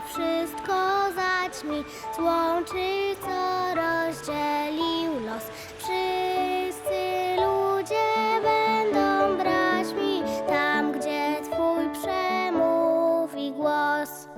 wszystko zaćmi, złączy, co rozdzielił los. Wszyscy ludzie będą braćmi, tam gdzie Twój przemówi głos.